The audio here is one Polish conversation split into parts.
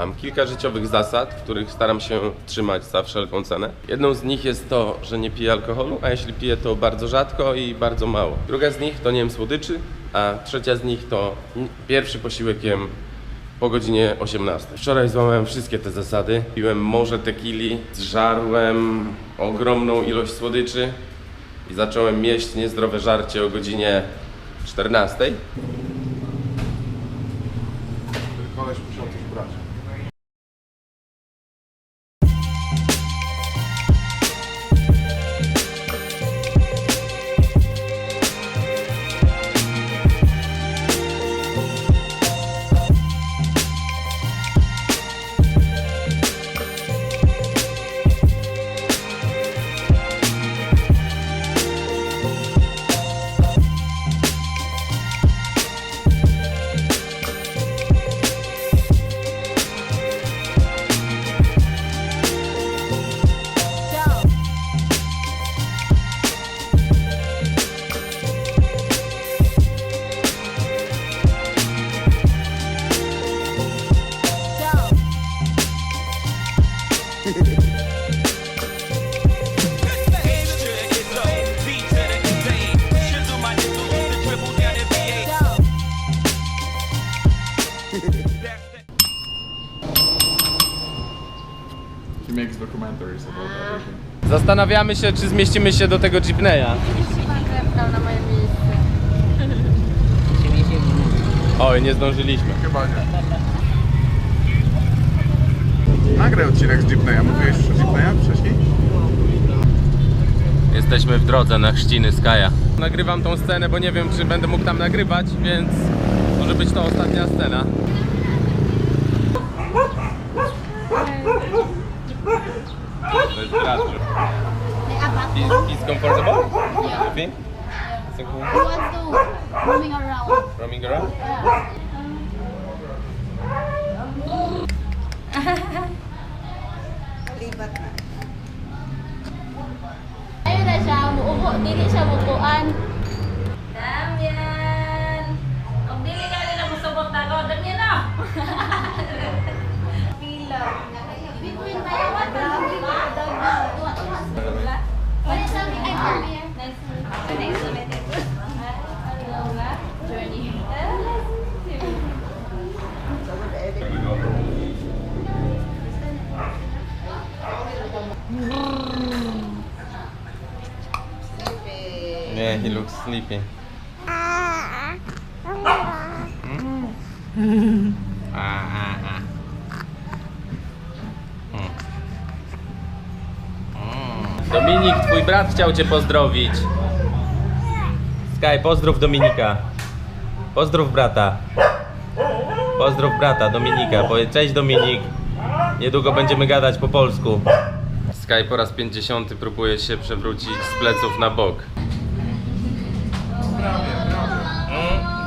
Mam kilka życiowych zasad, których staram się trzymać za wszelką cenę. Jedną z nich jest to, że nie piję alkoholu, a jeśli piję to bardzo rzadko i bardzo mało. Druga z nich to nie jem słodyczy, a trzecia z nich to pierwszy posiłek jem po godzinie 18. Wczoraj złamałem wszystkie te zasady. Piłem morze tequili, zżarłem ogromną ilość słodyczy i zacząłem jeść niezdrowe żarcie o godzinie 14. He makes documentaries about everything. Zastanawiamy się, czy zmieścimy się do tego jeepneya. Jeśli pan wepchał na moje miejsce. Oj, nie zdążyliśmy. Chyba nie. Nagraj odcinek z Jeepneya. Mówiłeś już o Jeepneya wcześniej? Jesteśmy w drodze na chrzciny Skaja. Nagrywam tą scenę, bo nie wiem, czy będę mógł tam nagrywać, więc może być to ostatnia scena. To jest. He's, he's comfortable? You think? It's a cool He wants to roaming around. roaming around? Ayun he looks sleepy. Ah, ah, ah. Mm. Mm. Dominik, twój brat chciał cię pozdrowić. Sky, pozdrów Dominika. Pozdrów brata. Pozdrów brata Dominika. Powiedz cześć Dominik. Niedługo będziemy gadać po polsku. Sky po raz 50 próbuje się przewrócić z pleców na bok.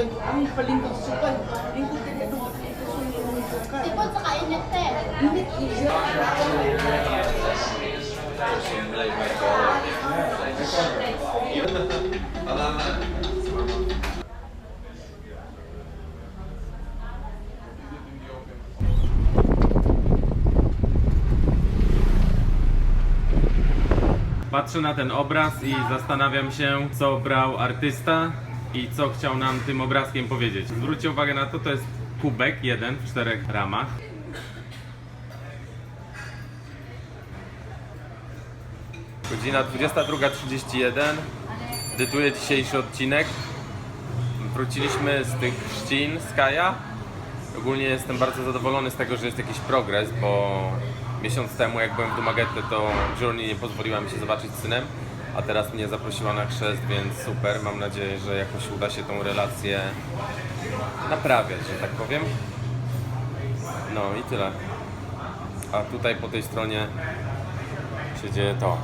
Ang palingkod sa sukan. Lingkod ka dito. Tipon sa kainit te. Patrzę na ten obraz i zastanawiam się, co brał artysta i co chciał nam tym obrazkiem powiedzieć. Zwróćcie uwagę na to, to jest kubek jeden w czterech ramach. Godzina 22.31. Edytuję dzisiejszy odcinek. Wróciliśmy z tych trzcin z Kaja. Ogólnie jestem bardzo zadowolony z tego, że jest jakiś progres, bo miesiąc temu jak byłem w Dumagetę, to Journey nie pozwoliła mi się zobaczyć z synem, a teraz mnie zaprosiła na chrzest, więc super. Mam nadzieję, że jakoś uda się tą relację naprawiać, że tak powiem. No i tyle. A tutaj po tej stronie się dzieje to.